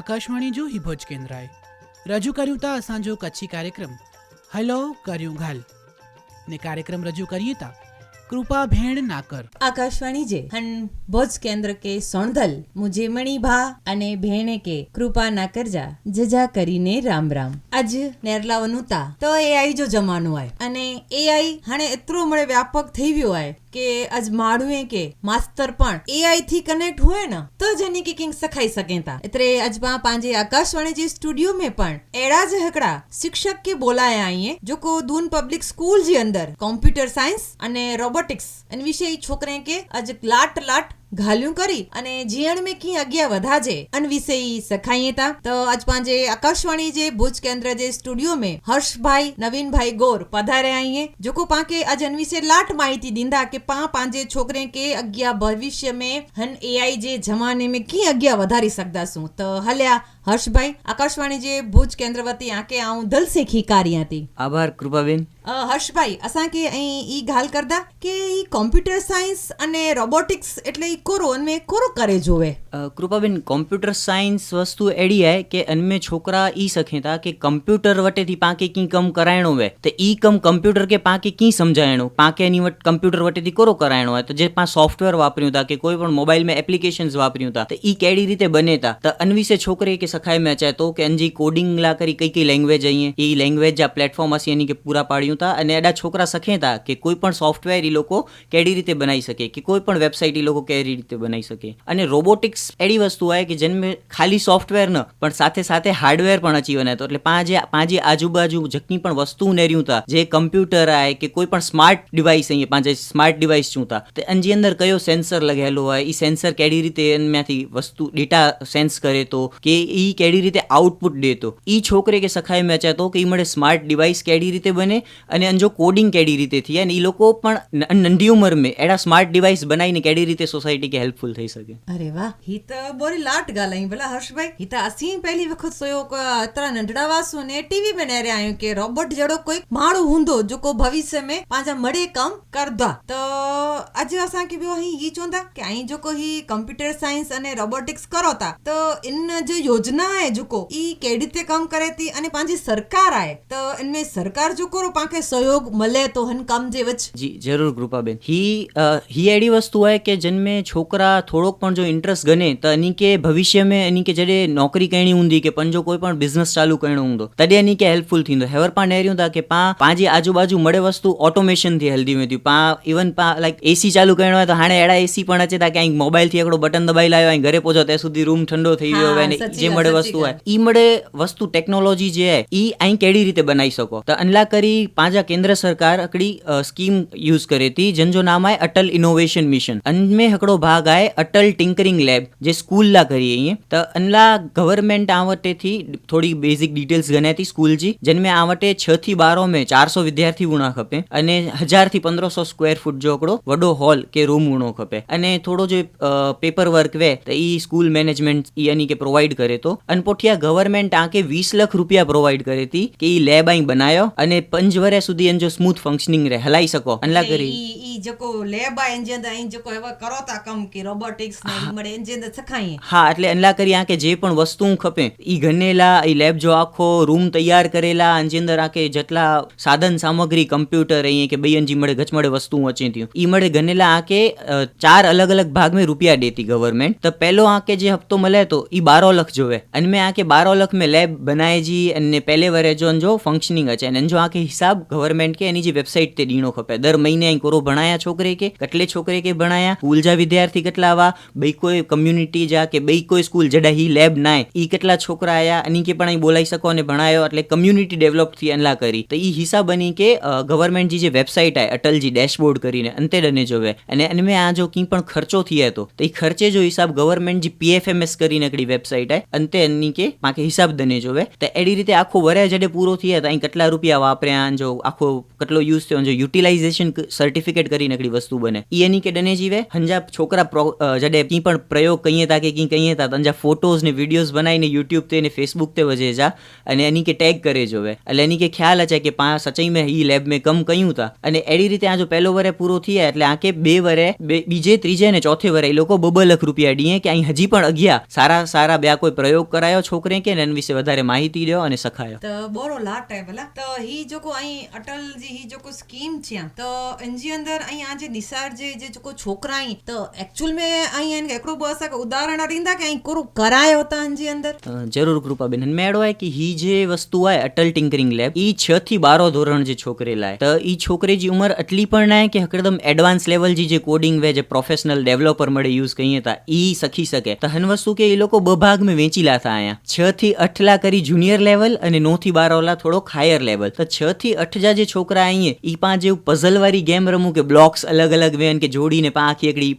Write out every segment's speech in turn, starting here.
આકાશવાણી જો હિભોજ કેન્દ્રાએ. રજૂ કર્યું તા અસાંજો કચ્છી કાર્યક્રમ. હલો, કર્યું ઘાલ. ને કાર્યક્રમ રજૂ કરીએ તા કૃપા ભેણ નાકર. આકાશવાણી જે હન ભોજ કેન્દ્ર કે સોણધલ મુજે મણીભા અને ભેણે કે કૃપા નાકર જા જજા કરીને રામ રામ. આજ નેરલાવનું તા. તો એઆઈ જો જમાનું આય. અને એઆઈ હાણે એટલું મળે વ્યાપક થઈ ગયો આય. કે આજ માડું એ કે માસ્તર પણ એઆઈ થી કનેક્ટ હોય ને, તો જ એની કિકિંગ સખાઈ શકે તા. એટલે આજમાં પાંજે આકાશવાણી જે સ્ટુડિયો મે પણ એડા જ હકડા શિક્ષક કે બોલાયા આઈએ, જો કો દૂન પબ્લિક સ્કૂલ જે અંદર કોમ્પ્યુટર સાયન્સ અને રોબોટિક્સ અને વિષય છોકરે કે આજ લાટ લાટ ઘાલ્યું કરી અને જીણ મેં કી અગ્યા વધાજે અન વિષયી સખાયેતા તો આજ પાંજે આકાશવાણી જે ભુજ કેન્દ્ર જે સ્ટુડિયો મેં હર્ષભાઈ, નવીનભાઈ ગોર પધારે આઈએ જોકો પાંકે આજ અન વિશે લાટ માહિતી દીંદા કે પા પાંજે છોકરે કે અગ્યા ભવિષ્ય મેં હન એઆઈ જે જમાને મેં કી અગ્યા વધારી શકદાસું તો હલ્યા હર્ષભાઈ આકાશવાણી જે ભુજ કેન્દ્ર વતી આકે આઉં દલ સે ખીકારી હતી આભાર કૃપાબેન. હર્ષભાઈ અસાંકે અહીં ઈ ગાલ કરદા કે ઈ કોમ્પ્યુટર સાયન્સ અને રોબોટિક્સ એટલે ઈ કોરો અનમે કોરો કરે જોવે? કૃપાબેન કોમ્પ્યુટર સાયન્સ વસ્તુ એડી આય કે અનમે છોકરા ઈ સખેતા કે કમ્પ્યુટર વટેથી પાકે કી કમ કરાયણો વે તો ઈ કમ કમ્પ્યુટર કે પાકે કી સમજાયણો? પાકે ની વટ કમ્પ્યુટર વટેથી કોરો કરાયણો હોય તો જે પા સોફ્ટવેર વાપર્યું તા કે કોઈ પણ મોબાઈલ મે એપ્લિકેશન્સ વાપર્યું તા તો ઈ કેડી રીતે બનેતા? તો અનવિશે છોકરે કે મેં ચાહે તો કે અંજી કોડિંગ લા કરી કઈ કઈ લેંગ્વેજ અહીંયા એ લેંગ્વેજ આ પ્લેટફોર્મ હશે એની કે પૂરા પાડ્યું હતા અને એડા છોકરા સખે તા કે કોઈ પણ સોફ્ટવેર એ લોકો કેડી રીતે બનાવી શકે કે કોઈ પણ વેબસાઇટ એ લોકો કેવી રીતે બનાવી શકે અને રોબોટિક્સ એડી વસ્તુ હોય કે જેને ખાલી સોફ્ટવેર ન પણ સાથે સાથે હાર્ડવેર પણ અચી હતો એટલે પાંજે પાંજે આજુબાજુ જકની પણ વસ્તુ ઉનેર્યું તા જે કમ્પ્યુટર આય કે કોઈ પણ સ્માર્ટ ડિવાઇસ અહીંયા પાંજે સ્માર્ટ ડિવાઇસ શું હતા તો એની અંદર કયો સેન્સર લગેલો હોય એ સેન્સર કેડી રીતે એમાંથી વસ્તુ ડેટા સેન્સ કરે તો કે ઈ કેડી રીતે આઉટપુટ દે તો ઈ છોકરે કે સખાય મેચા તો કે ઈ મળે સ્માર્ટ ડિવાઇસ કેડી રીતે બને અને અંજો કોડિંગ કેડી રીતે થઈ અને ઈ લોકો પણ ન- નંઢી ઉંમર में એડા સ્માર્ટ ડિવાઇસ બનાવીને કેડી રીતે સોસાયટી કે હેલ્પફુલ થઈ શકે અરે વાહ હી તો બોરી લાટ ॻाल्हाई भला हर्षभाई ही त असीं पहिली वक़्तु सोयो को एतिरा नंढड़ा हुआसीं ने टीवी में नेरे आहियूं की रोबोट जहिड़ो कोई माण्हू हूंदो जेको भविष्य में पंहिंजा मड़े कम करदा त अॼु असांखे ॿियो ही ही चवंदा की ऐं जेको ही कंप्यूटर साइंस अने रोबोटिक्स करो था त इन जो योजना યોજનાએ જુકો ઈ કેવી રીતે કામ કરે તી અને પાંજી સરકાર આય તો એમને સરકાર જો કરો પાંખે સહયોગ મળે તો હન કામ જે વચ. જી જરૂર કૃપાબેન. હી હી એડી વસ્તુ હોય કે જન્મે છોકરા થોડોક પણ જો ઇન્ટરેસ્ટ ગને તો એની કે ભવિષ્ય મે એની કે જડે નોકરી કરણી ઊંધી કે પણ જો કોઈ પણ બિઝનેસ ચાલુ કરણો ઊંધો તડે એની કે હેલ્પફુલ થીંદો હેવર પણ નેર્યું તા કે પા પાંજી આજુબાજુ મળે વસ્તુ ઓટોમેશનથી હેલ્ધી મે થયું. પા ઇવન પા લાઈક એસી ચાલુ કરણો હોય તો હાણે એડા એસી પણ અચે તા કે અહીં મોબાઈલથી એકડો બટન દબાઈ લાયો અહીં ઘરે પહોંચો તે સુધી રૂમ ઠંડો થઈ ગયો હોય ને જે મળે વસ્તુ હોય. ઈ મળે વસ્તુ ટેકનોલોજી જે હે ઈ અહીં કેડી રીતે બનાવી શકો? તો અનલા કરી પાંજા કેન્દ્ર સરકાર અકડી સ્કીમ યુઝ કરી હતી જન જો નામ આય અટલ ઇનોવેશન મિશન અનમે હકડો ભાગ આય અટલ ટિંકરિંગ લેબ જે સ્કૂલ લા કરી અહીં તો અનલા ગવર્મેન્ટ આવટે થી થોડી બેઝિક ડિટેલ્સ ગણે હતી સ્કૂલ જી જનમે આવટે 6 થી 12 મે 400 વિદ્યાર્થી ઉણા ખપે અને 1000 થી 1500 સ્ક્વેર ફૂટ જો હકડો વડો હોલ કે રૂમ ઉણો ખપે. અને થોડો જે પેપર વર્ક વે તો ઈ સ્કૂલ મેનેજમેન્ટ ઈ એની કે પ્રોવાઈડ કરે તો હતો. અનપોઠિયા ગવર્મેન્ટ આંકે વીસ લાખ રૂપિયા પ્રોવાઈડ કરી હતી કે એ લેબ અહીં બનાવ્યો અને પંચ વર્ષ સુધી એનો સ્મૂથ ફંક્શનિંગ રહે હલાઈ શકો અનલા કરી. ઈ જકો લેબ આ એન્જિન અહીં કરી વસ્તુ ખપે ઈ ઘનેલા ઈ લેબ જો આખો રૂમ તૈયાર કરેલા આંજી અંદર જેટલા સાધન સામગ્રી કમ્પ્યુટર અહીં કે બઈ અંજી મળે ગચમડે વસ્તુ વચ્ચે થયું. ઈ મળે ગનેલા આંકે ચાર અલગ અલગ ભાગ મેં રૂપિયા દેતી ગવર્મેન્ટ તો પહેલો આંકે જે હપ્તો મળે તો ઈ બારો લખ જોવે. इनमें आके बारह लाख में लैब बनाए जी अने पहले वरे જો ફંક્શનિંગ फंक्शनिंग અને જો जो आके हिसाब गवर्नमेंट खे इन जी वेबसाइट ते ॾियणो खपे दर महीने कोरो बणाया छोकिरे છોકરે કે छोकिरे खे बणाया स्कूल जा विद्यार्थी કેટલા हुआ ॿई કોઈ કમ્યુનિટી જા કે બઈ કોઈ સ્કૂલ જડા ही લેબ નાય आहे કેટલા છોકરા આયા અની કે પણ અહીં બોલાઈ શકો અને ભણાયો, એટલે કમ્યુનિટી ડેવલપથી અનલા કરી. તો ઈ હિસાબ બની કે ગવર્મેન્ટ જી જે વેબસાઇટ આય, અટલજી ડેશબોર્ડ કરીને, અંતે ડને જોવે. અને એનમે આ જો કી પણ ખર્ચો થયો તો એ ખર્ચે જો હિસાબ ગવર્મેન્ટ જી પીએફએમએસ કરીને એકડી વેબસાઇટ આય અંતે કે માકે હિસાબ દને જોવે તો એડી રીતે આખો વરે જડે પૂરો થઈએ તો અહીં કેટલા રૂપિયા વાપર્યા જો આખો કેટલો યુઝ થયો જો યુટિલાઇઝેશન સર્ટિફિકેટ કરીને એકડી વસ્તુ બને. ઈ એની કે ડને જીવે. હંજા છોકરા જડે કી પણ પ્રયોગ કહીએ તા કે કી કહીએ તા અંજા ફોટોઝ ને વિડીયોઝ બનાવીને યુટ્યુબ તે ને ફેસબુક તે વજે જા અને એની કે ટેગ કરે જોવે એટલે એની કે ખ્યાલ છે કે પા સચાઈ મેં ઈ લેબ મેં કમ કહ્યું તા. અને એડી રીતે આ જો પહેલો વરે પૂરો થયા એટલે આ કે બે વરે બીજે ત્રીજે ને ચોથે વરે એ લોકો બબલખ રૂપિયા ડીએ કે અહીં હજી પણ અગિયા સારા સારા બે કોઈ પ્રયોગ પ્રયોગ કરાયો છોકરે કે એના વિશે વધારે માહિતી રહ્યો અને સખાયો? તો બોરો લાટ હે ભલા તો હી જોકો અહીં અટલજી હી જોકો સ્કીમ છે તો એનજી અંદર અહીં આ જે નિસાર જે જે જોકો છોકરા અહીં તો એક્ચ્યુઅલ મે અહીં એને એકડો બસ કે ઉદાહરણ રીંદા કે અહીં કરું કરાયો હતા એનજી અંદર? જરૂર કૃપા બેન મેળો હે કે હી જે વસ્તુ હોય અટલ ટિંકરિંગ લેબ ઈ 6 થી 12 ધોરણ જે છોકરે લાય. તો ઈ છોકરેજી ઉંમર એટલી પણ ના કે હકડદમ એડવાન્સ લેવલ જી જે કોડિંગ વે જે પ્રોફેશનલ ડેવલપર મળે યુઝ કહીએ તા ઈ સખી શકે. તો હન વસ્તુ કે એ લોકો બ ભાગ મે વેચી વેચીલા હતા અહીંયા. છ થી અઠ લા કરી જુનિયર લેવલ અને નો થી બાર ઓલા થોડોક હાયર લેવલ તો છ થી અઠ જા છોકરા અહીંયા, ઈ પાંચ જેવું પઝલ વાળી ગેમ રમું કે બ્લોક્સ અલગ અલગ વેન કે જોડીને પાંખ એકડી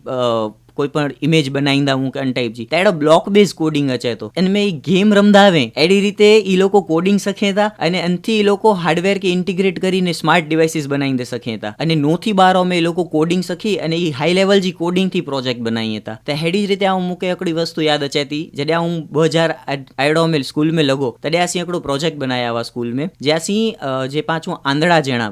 કોઈ પણ ઇમેજ બનાવી દઉં હું ટાઈપ જી ત્યારે બ્લોક બેઝ કોડિંગ હચે તો. અને મેં ગેમ રમદાવે. એડી રીતે એ લોકો કોડિંગ શખે હતા અને અનથી એ લોકો હાર્ડવેર કે ઇન્ટિગ્રેટ કરીને સ્માર્ટ ડિવાઇસીસ બનાવી દે શખે હતા અને નોથી બાર અમે એ લોકો કોડિંગ શખી અને એ હાઈ લેવલ જે કોડિંગથી પ્રોજેક્ટ બનાવી હતા. તે હેડી રીતે આ મુકે એકડી વસ્તુ યાદ અચાતી જડે હું બે આયડો મેં સ્કૂલ મેં લગો તડે સિંહ એકડો પ્રોજેક્ટ બનાયા આવા સ્કૂલ મેં. જ્યાં સિંહ જે પાછું આંધળા જેણા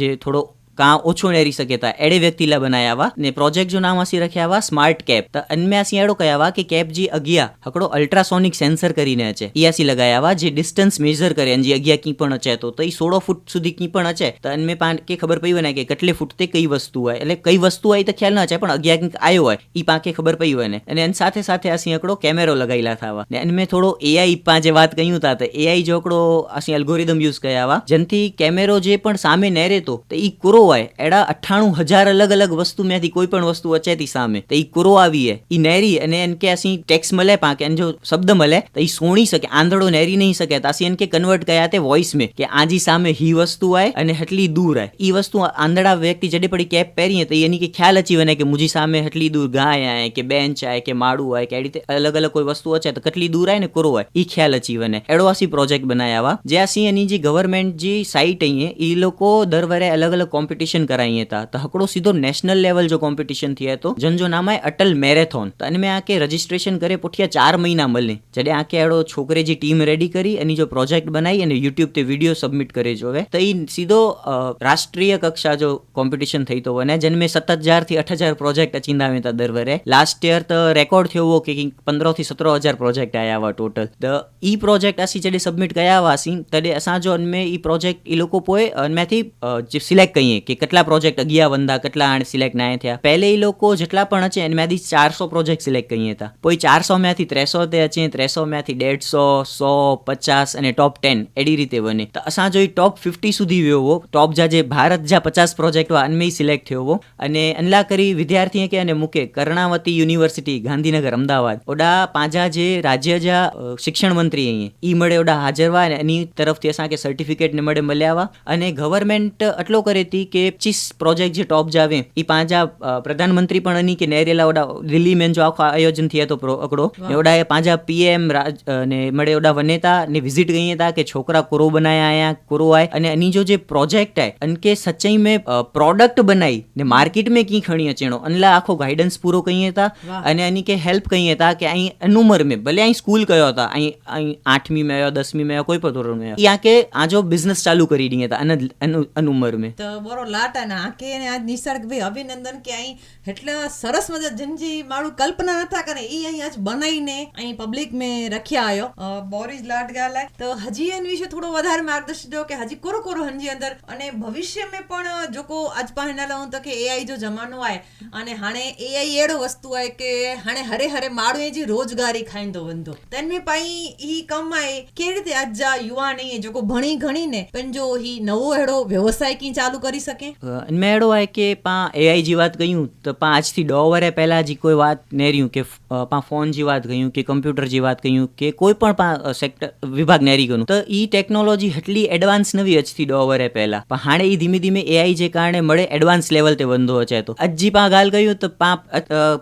જે થોડો કાં ઓછો નેરી રહી શકે તા. એડે વ્યક્તિ લા બનાયા વા. ને પ્રોજેક્ટ જો નામ અસી રખ્યા વા, સ્માર્ટ કેપ. તો અનમે આસી એડો કયા વા કે કેપ જી અગિયા. હકડો અલ્ટ્રાસોનિક સેન્સર કરીને છે. ઈ આસી લગાયા વા જે ડિસ્ટન્સ મેજર કરે જે અગિયા કી પણ અચે તો. તઈ સોળો ફૂટ સુધી કી પણ અચે. તો અનમે પાન કે ખબર પડી હોય કે કેટલે ફૂટ તે કઈ વસ્તુ હોય. એટલે કઈ વસ્તુ હોય તો ખ્યાલ ન છે પણ અગિયા કી આયો હોય, ઈ પાંખે ખબર પડી હોય અને એન સાથે સાથે આસી હકડો કેમેરો લગાઈલા થાવા ને અનમે થોડો એઆઈ પાસે વાત કહ્યું તા, તો એઆઈ જો હકડો આસી એલ્ગોરિધમ યુઝ કયા વા. જેનથી કેમેરો જે પણ સામે નેરે તો ઈ કોરો હોય, એડા અઠાણું હજાર અલગ અલગ વસ્તુ મેંથી કોઈ પણ વસ્તુ અચેતી સામે. તો ઈ કુરો આવીએ, ઈ નેરી અને એન કે અસી ટેક્સ મળે પાંકે, એન જો શબ્દ મળે તો એ સોણી શકે, આંધળો નેરી નહીં શકે. અસી એને કે કન્વર્ટ કયા તે વોઇસ મે, કે આજી સામે હી વસ્તુ આય અને હેટલી દૂર આય. ઈ વસ્તુ આંધળા વ્યક્તિ જડે પડી કેપ પહેરીએ, તો એની કે ખ્યાલ અચી વને કે મુજી સામે હેટલી દૂર ગાય આય, કે બેન્ચ આય, કે માડું આય, કે એડી અલગ અલગ કોઈ વસ્તુ અચે, તો કેટલી દૂર આય ને કુરો આય. એ ખ્યાલ અચી વને. એડો અસી પ્રોજેક્ટ બનાયા જે અસી એની જે ગવર્મેન્ટ જે સાઇટ અહીં એ લોકો દર વરે અલગ અલગ કોમ્પિટિશન કરાઈએ હતા તો હકડો સીધો નેશનલ લેવલ જો કોમ્પિટિશન થયા તો જન જો નામ આય અટલ મેરેથોન તો અને મેં આ કે રજીસ્ટ્રેશન કરે પુઠિયા ચાર મહિના મળે જડે આ કે એડો છોકરે જે ટીમ રેડી કરી એની જો પ્રોજેક્ટ બનાવી અને યુટ્યુબ તે વિડીયો સબમિટ કરે જોવે તો ઈ સીધો અ, રાષ્ટ્રીય કક્ષા જો કોમ્પિટિશન થઈ તો વને જન્મે સત્ત હજાર થી અઠ હજાર પ્રોજેક્ટ અચીંદા હતા દર વરે લાસ્ટ યર તો રેકોર્ડ થયો हुओ કે પંદરો થી સતરો હજાર પ્રોજેક્ટ આયા हुआ ટોટલ તો ઈ પ્રોજેક્ટ અસી જડે સબમિટ કયા हुआ અસી તડે અસાંજો અનમે ઈ પ્રોજેક્ટ ઈ લોકો પોએ અનમેથી અ, જે સિલેક્ટ કહીએ કે કેટલા પ્રોજેક્ટ અગિયા વંદા, કેટલા આણ સિલેક્ટ ના થયા. પહેલે એ લોકો જેટલા પણ અચે એમાંથી ચારસો પ્રોજેક્ટ સિલેક્ટ કહીએ હતા. પોઈ ચારસો માંથી ત્રેસો તે અચે ત્રેસો માંથી દેઢસો સો, પચાસ અને ટોપ ટેન એડી રીતે બને. તો અસાંજો જોઈ ટોપ ફિફ્ટી સુધી વિયો ટોપ જા જે ભારત જા પચાસ પ્રોજેક્ટ અનમે સિલેક્ટ થયો અને અનલા કરી વિદ્યાર્થીએ કે અને મૂકે કર્ણાવતી યુનિવર્સિટી ગાંધીનગર, અમદાવાદ. ઓડા પાંજા જે રાજ્ય જા શિક્ષણ મંત્રી અહીંયા. ઈ મળે ઓડા હાજરવા અને એની તરફથી અસાંકે સર્ટિફિકેટ ને મળે મળ્યાવા અને ગવર્મેન્ટ એટલો કરી હતી કે પચીસ પ્રોજેક્ટ જે ટોપ જાવે ઈ પાંજા અ, પ્રધાનમંત્રી પણ એની કે નેરેલા ઓડા દિલ્હી મેં જો આખો આયોજન થયા તો પ્રો- અકડો. ને ઓડા એ પાંજા પીએમ રાજ ને મળે ઓડા વનેતા ને વિઝિટ ગઈ હતા કે છોકરા કોરો બનાયા આયા કોરો આય. અને એની જો જે પ્રોજેક્ટ આય અન કે સચ્ચાઈ મે પ્રોડક્ટ બનાવી ને માર્કેટ में કી ખણી અચેણો. અનલા આખો ગાઈડન્સ પૂરો કહીએ હતા. અને એની કે હેલ્પ કહીએ હતા કે અહીં અનુમર મે ભલે અહીં સ્કૂલ કયો હતા અહીં અહીં આઠમી મે આવ્યો દસમી મે આવ્યો કોઈ પણ ધોરણ મે ઈ આ કે આ જો બિઝનેસ ચાલુ કરી દી હતા અન અનુમર મે. તો બોરો મારો લાટ અને આંકે અને આજ નિસર્ગ ભાઈ અભિનંદન કે અહીં એટલા સરસ મજા જનજી મારું કલ્પના નતા કરે. એ અહીં આજ બનાવીને અહીં પબ્લિક મેં રખ્યા આવ્યો બોરીજ લાટ ગાલા. તો હજી એન વિશે થોડો વધારે માર્ગદર્શન જો કે હજી કોરો કોરો હંજી અંદર. અને ભવિષ્ય મેં પણ જોકો આજ પહેલા લઉં તો કે એઆઈ જો જમાનો આવે અને હાણે એઆઈ એડો વસ્તુ આવે કે હાણે હરે હરે માળું એ જે રોજગારી ખાઈંદો વંદો. તન્મે પાઈ ઈ કમાય કેવી રીતે આજ જા યુવાન એ જોકો ભણી ઘણીને પણ જો હી નવો એડો વ્યવસાય કી ચાલુ કરી શકે શકે? મેળો હોય કે પા એઆઈ જી વાત કહ્યું તો પા આજથી દો વરે પહેલા જી કોઈ વાત નેર્યું કે પા ફોન જી વાત કહ્યું કે કમ્પ્યુટર જી વાત કહ્યું કે કોઈ પણ પા સેક્ટર, વિભાગ નેરી ગયું તો ઈ ટેકનોલોજી એટલી એડવાન્સ નવી આજથી દો વરે પહેલાં. પણ હાણે ઈ ધીમે ધીમે એઆઈ જે કારણે મળે એડવાન્સ લેવલ તે બંધો છે તો. અજી પા ગાલ કહ્યું તો પા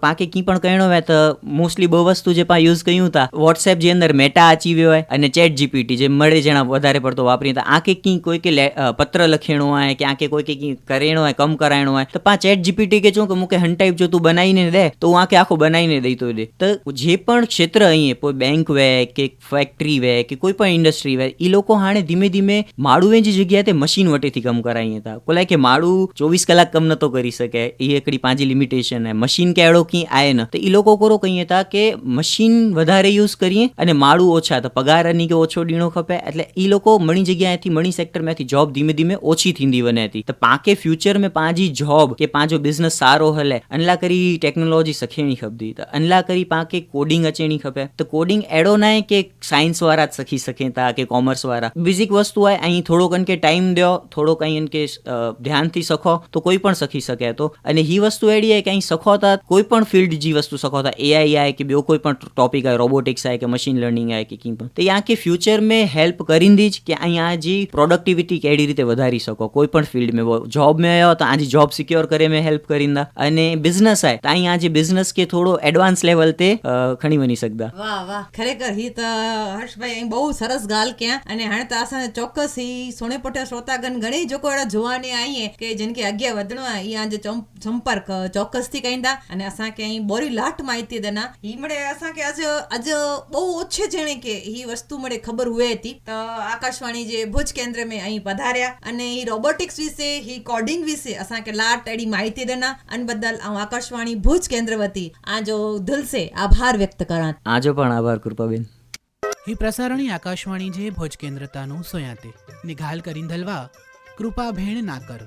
પાકે કી પણ કહેણો હોય તો મોસ્ટલી બહુ વસ્તુ જે પા યુઝ કહ્યું હતા વોટ્સએપ જે અંદર મેટા આચીવ્યો હોય અને ચેટ જીપીટી જે મળે જણા વધારે પડતો વાપરી હતા આકે કી કોઈ કે પત્ર લખેણો હોય કે આકે કોઈ કે કંઈ કરેણો હોય કમ કરાયણો હોય, તો પા ચેટ જીપીટી કે છું કે મુકે, હન ટાઈપ જો તું બનાવીને દે, તો હું આખે આખો બનાવીને દઈતો દે. તો જે પણ ક્ષેત્ર અહીં કોઈ બેંક વે, કે ફેક્ટરી વે, કે કોઈ પણ ઇન્ડસ્ટ્રી વે એ લોકો હાણે ધીમે ધીમે માળુએ જે જગ્યાએ તે મશીન વટેથી કમ કરાવી હતા કોલા કે માળું ચોવીસ કલાક કમ નતો કરી શકે એ એકડી પાંજી લિમિટેશન હે. મશીન કેળો કી આય ન. તો એ લોકો કોરો કહીએ હતા કે મશીન વધારે યુઝ કરીએ અને માળું ઓછા, તો પગારની કે ઓછો ડીણો ખપે, એટલે એ લોકો મણી જગ્યાએથી, મણી સેક્ટરમાંથી જોબ ધીમે ધીમે ઓછી થીંદી વને હતી. તો ताकि फ्यूचर में पंहिंजी जॉब की पंहिंजो बिज़नेस सारो हले इन लाइ करी टेक्नोलॉजी सिखणी खपंदी त इन लाइ करी पाण खे कोडिंग अचणी खपे त कोडिंग अहिड़ो न आहे की साइंस वारा सिखी सघनि था की कॉमर्स वारा बेसिक वस्तु आहे ऐं थोरो कनि खे टाइम ॾियो थोरो कई हिन खे ध्यानु थी सघो त कोई पण सिखी सघे थो अने हीअ वस्तु अहिड़ी आहे की सघो था कोई पण फील्ड जी वस्तु सघो था ए आई आहे की ॿियो कोई पण टॉपिक आहे रोबोटिक्स आहे की मशीन लर्निंग आहे की कीअं पण त या खे फ्यूचर में हेल्प करींदी की अञा जी प्रोडक्टिविटी कहिड़ी રીતે વધારી શકો કોઈ પણ ફિલ્ડ મેં જોબ મેં આવ્યો તો આજે જોબ સિક્યોર કરે મેં હેલ્પ કરીને અને બિઝનેસ આય, તો અહીંયા આજે બિઝનેસ કે થોડો એડવાન્સ લેવલ તે ખણી બની શકતા વાહ વાહ. ખરેખર હી તો હર્ષભાઈ અહીં બહુ સરસ ગાલ ક્યાં. અને હણ તો આસાને ચોક્કસ હી સોને પટે શ્રોતાગણ ઘણી જોકો એડા જોવાને આઈએ કે જેન કે અગ્યા વધણો ઈ આજે સંપર્ક ચોક્કસથી કઈંદા અને આસા કે અહીં બોરી લાટ માહિતી દેના. ઈ મળે આસા કે આજ આજ બહુ ઓછે જેણે કે ઈ વસ્તુ મળે ખબર હુએ હતી. તો આકાશવાણી જે ભુજ કેન્દ્ર મેં અહીં પધાર્યા. અને ઈ રોબોટિક્સ વિશે ही कोडिंग विषय असांखे लाट अहिड़ी माहिती ॾिना अन बदल ऐं आकाशवाणी भुज केंद्र वती आजो दिल से आभार व्यक्त करा आजो पण आभार कृपाबेन ही प्रसारणी आकाशवाणी जे भोज केंद्र तानो सोयाते निघाल करीन धलवा कृपा भेण नाकर